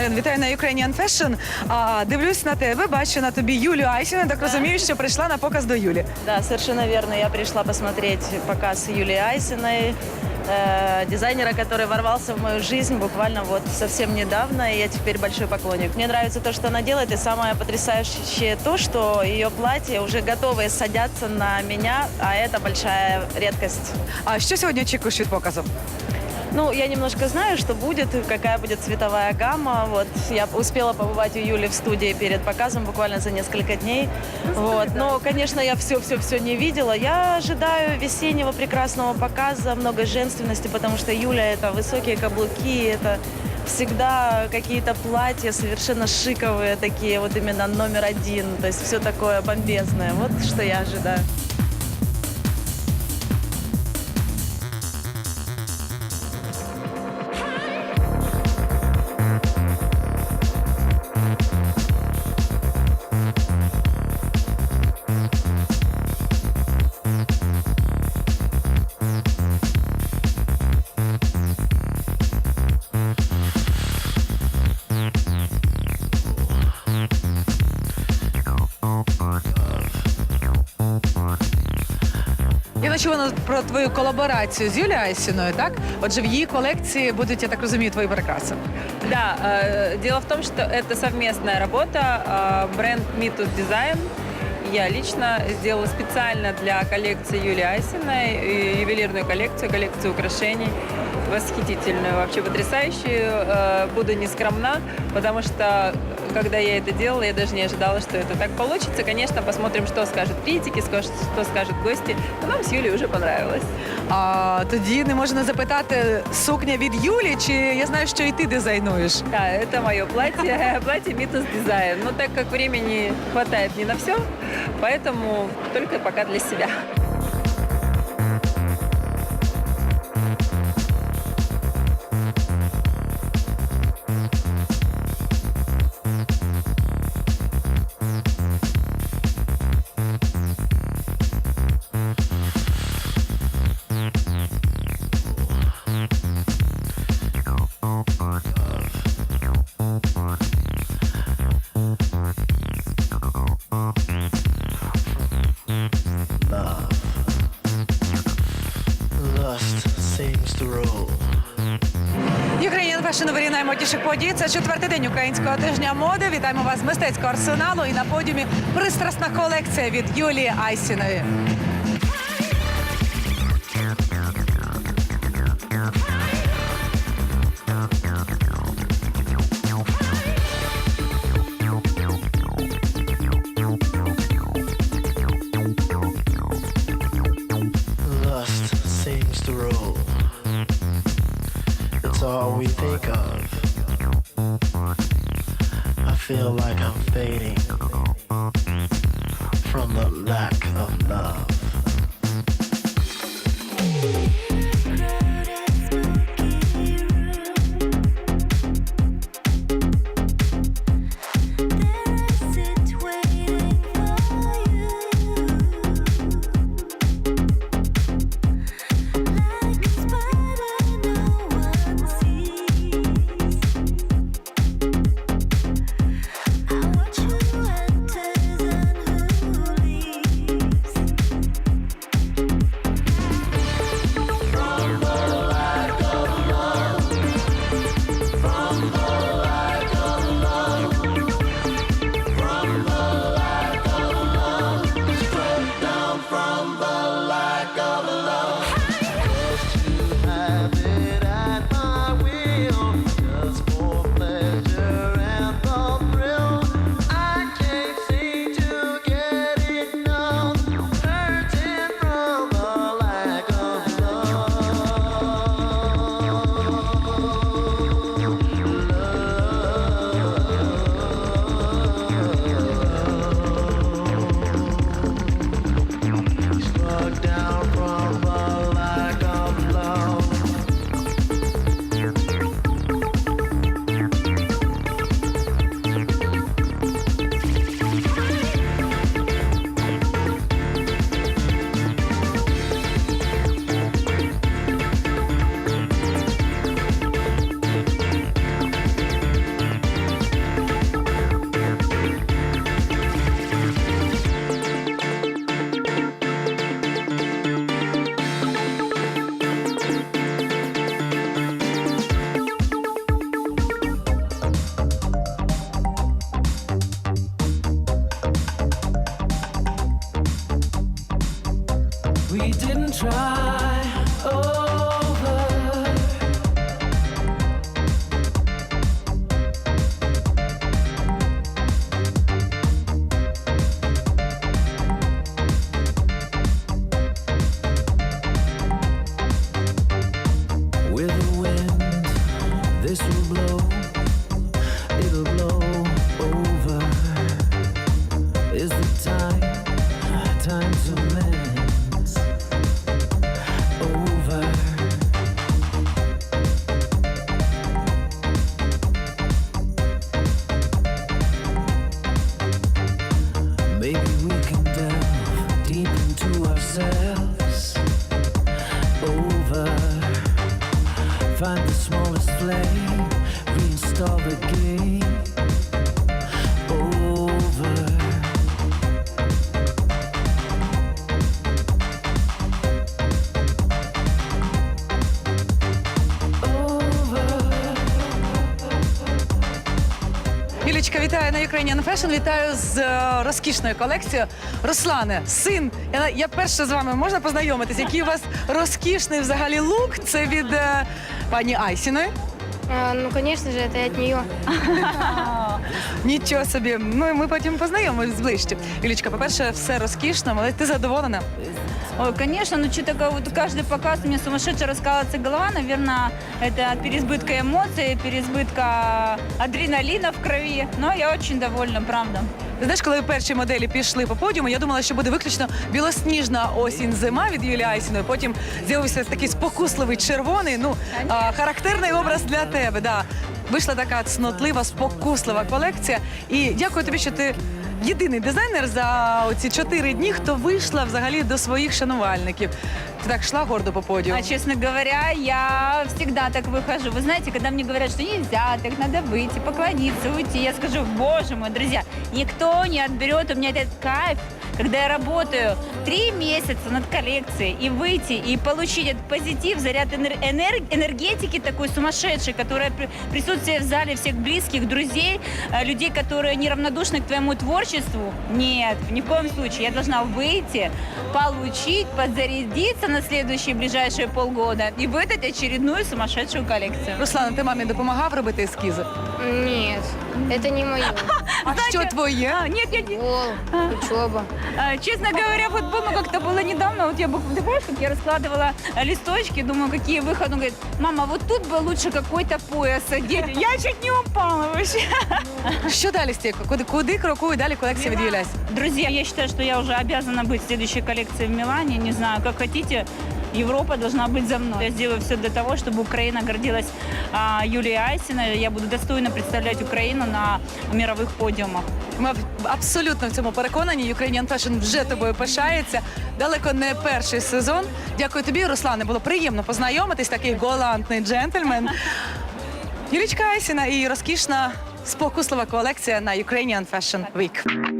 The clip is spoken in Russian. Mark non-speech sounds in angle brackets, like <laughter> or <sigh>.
Альон, вітаю на Ukrainian Fashion. А, дивлюсь на тебе, бачу на тобі Юлю Айсіна. Так розумію, що прийшла на показ до Юлі. Да, совершенно верно. Я пришла посмотреть показ Юлии Айсиной, э, дизайнера, который ворвался в мою жизнь буквально вот совсем недавно, и я теперь большой поклонник. Мне нравится то, что она делает, и самое потрясающее то, что ее платья уже готовые садятся на меня, а это большая редкость. А що сьогодні очікуєш від показу? Ну, я немножко знаю, что будет, какая будет цветовая гамма. Вот я успела побывать у Юли в студии перед показом буквально за несколько дней. Вот. Но, конечно, я все-все-все не видела. Я ожидаю весеннего прекрасного показа, много женственности, потому что Юля это высокие каблуки, это всегда какие-то платья совершенно шиковые такие, вот именно номер один. То есть все такое бомбезное. Вот что я ожидаю. Я начула про твою колаборацію з Юлією Айсіною, так? Отже, в її колекції будуть, я так розумію, твої прикраси. Да, э, дело в том, что это совместная работа. э, Бренд Mitus Design я лично сделала специально для коллекции Юлии Айсиной э, ювелирную коллекцию, коллекцию украшений. Восхитительную, вообще потрясающую. Э, Буду не скромна, потому что когда я это делала, я даже не ожидала, что это так получится. Конечно, посмотрим, что скажут критики, скажут, что скажут гости. Но нам с Юлей уже понравилось. А тоді не можна запитати сукня від Юлі, чи я знаю, що і ти дизайнуєш. Да, это мое платье, <laughs> платье Митус Дизайн. Но так как времени хватает не на все, поэтому только пока для себя. Fashion нові наймодніших подій. Це четвертий день українського тижня моди. Вітаємо вас з мистецького арсеналу і на подіумі пристрасна колекція від Юлії Айсіної. To rule. All we think of. I feel like I'm fading from the lack of love. Find the smallest flame, reinstall the game. Юлічка, вітаю на Ukrainian Fashion. Вітаю з е, розкішною колекцією. Руслане, син, я, перше з вами можна познайомитись, який у вас розкішний взагалі лук. Це від е, пані Айсіної. Ну, звісно же, це від нее. Нічого собі. Ну ми потім познайомимось ближче. Юлічка, по-перше, все розкішно, але ти задоволена. Ой, конечно, ну что такое, вот каждый показ у меня сумасшедшая раскалывается голова, наверное, это от переизбытка эмоций, переизбытка адреналина в крови, но я очень довольна, правда. Ти знаєш, коли перші моделі пішли по подіуму, я думала, що буде виключно білосніжна осінь зима від Юлії Айсіної. Потім з'явився такий спокусливий червоний, ну а, характерний образ для тебе. Да. Вийшла така цнотлива, спокуслива колекція. І дякую тобі, що ти. Єдиний дизайнер за оці чотири дні, хто вийшла взагалі до своїх шанувальників. Ти так йшла гордо по подіуму. А честно говоря, я всегда так выхожу. Вы знаете, когда мне говорят, что нельзя, так надо выйти, поклониться, уйти, я скажу, боже мой, друзья, никто не отберет у меня этот кайф, когда я работаю три месяца над коллекцией, и выйти, и получить этот позитив, заряд энер- энер- энергетики такой сумасшедшей, которая при- присутствие в зале всех близких, друзей, э, людей, которые неравнодушны к твоему творчеству. Нет, ни в коем случае. Я должна выйти, получить, подзарядиться на следующие ближайшие полгода и выдать очередную сумасшедшую коллекцию. Руслана, ти мамі допомагав робити ескізи? Нет, это не мое. <laughs> А що твоє? А, нет, я не- Футбол, учеба. А, Честно говоря, футбол, ну как-то было недавно, вот я бы, ты помнишь, как я раскладывала а, листочки, думаю, какие выходы. Он говорит, мама, вот тут бы лучше какой-то пояс одеть. Я чуть не упала вообще. Що далі стільки? Куди, куди крокує далі колекція від Юлії Айсіної? Друзья, я считаю, что я уже обязана быть в следующей коллекции в Милане. Не знаю, как хотите. Европа должна быть за мной. Я сделаю все для того, чтобы Украина гордилась а, Юлией Айсиной. Я буду достойно представлять Украину на мировых подиумах. Ми аб- абсолютно в цьому переконані. Ukrainian Fashion вже тобою пишається. Далеко не перший сезон. Дякую тобі, Руслане. Було приємно познайомитись. Такий галантний джентльмен. <laughs> Юлічка Айсіна і розкішна спокуслива колекція на Ukrainian Fashion Week.